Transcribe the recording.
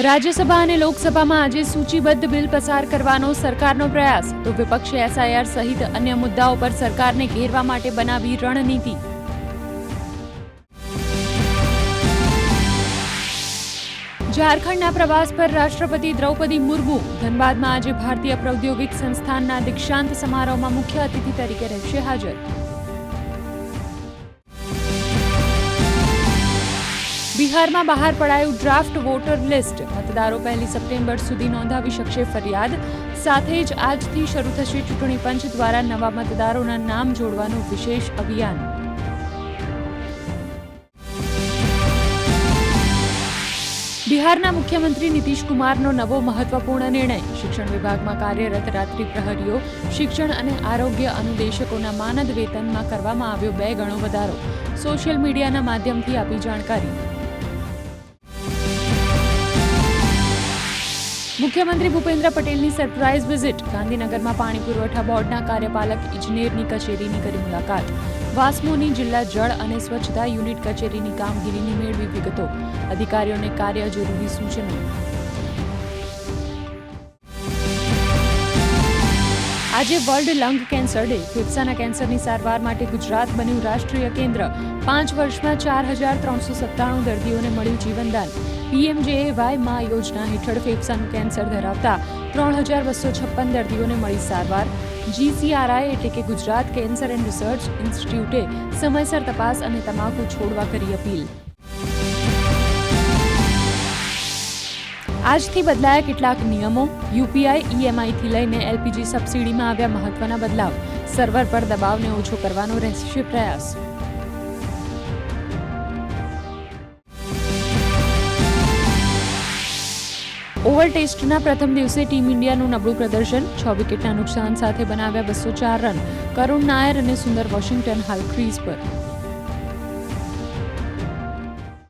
રાજ્યસભા અને લોકસભામાં આજે સૂચિબદ્ધ બિલ પસાર કરવાનો સરકારનો પ્રયાસ. તો વિપક્ષે એસઆઈઆર સહિત અન્ય મુદ્દાઓ પર સરકારને ઘેરવા માટે બનાવી રણનીતિ. ઝારખંડના પ્રવાસ પર રાષ્ટ્રપતિ દ્રૌપદી મુર્મુ ધનબાદમાં આજે ભારતીય પ્રૌદ્યોગિક સંસ્થાનના દીક્ષાંત સમારોહમાં મુખ્ય અતિથિ તરીકે રહેશે હાજર. બિહારમાં બહાર પડાયું ડ્રાફ્ટ વોટર લિસ્ટ. મતદારો પહેલી સપ્ટેમ્બર સુધી નોંધાવી શકશે ફરિયાદ. સાથે જ આજથી શરૂ થશે ચૂંટણી પંચ દ્વારા નવા મતદારોના નામ જોડવાનું વિશેષ અભિયાન. બિહારના મુખ્યમંત્રી નીતિશ કુમારનો નવો મહત્વપૂર્ણ નિર્ણય. શિક્ષણ વિભાગમાં કાર્યરત રાત્રિ પ્રહરીઓ, શિક્ષણ અને આરોગ્ય અનુદેશકોના માનદ વેતનમાં કરવામાં આવ્યો બે ગણો વધારો. સોશિયલ મીડિયાના માધ્યમથી આપી જાણકારી. મુખ્યમંત્રી ભૂપેન્દ્ર પટેલની સરપ્રાઇઝ વિઝિટ. ગાંધીનગરમાં પાણી પુરવઠા બોર્ડના કાર્યપાલક ઇજનેરની કચેરીની કરી મુલાકાત. વાસ્મોની જિલ્લા જળ અને સ્વચ્છતા યુનિટ કચેરીની કામગીરીની મેળવી વિગતો. અધિકારીઓને કાર્ય જરૂરી સૂચનો. આજે વર્લ્ડ લંગ કેન્સર ડે. ફેફસાના કેન્સરની સારવાર માટે ગુજરાત બન્યું રાષ્ટ્રીય કેન્દ્ર. પાંચ વર્ષમાં ચાર હજાર ત્રણસો સત્તાણું દર્દીઓને મળ્યું જીવનદાન. પીએમજેએવાયમાં યોજના હેઠળ ફેફસાનું કેન્સર ધરાવતા ત્રણ હજાર બસો છપ્પન દર્દીઓને મળી સારવાર. જીસીઆરઆઈ એટલે કે ગુજરાત કેન્સર એન્ડ રિસર્ચ ઇન્સ્ટિટ્યૂટે સમયસર તપાસ અને તમાકુ છોડવા કરી અપીલ. આજથી બદલાયા કેટલાક નિયમો યુપીઆઈ ઈએમઆઈથી લઈને એલપીજી સબસિડીમાં આવ્યા મહત્વના બદલાવ. સર્વર પર દબાવને ઓછો કરવાનો રહેશે પ્રયાસ. ઓવર ટેસ્ટના પ્રથમ દિવસે ટીમ ઇન્ડિયાનું નબળું પ્રદર્શન, છ વિકેટના નુકસાન સાથે બનાવ્યા બસો ચાર રન. કરુણ નાયર અને સુંદર વોશિંગ્ટન હાલ ક્રીઝ પર.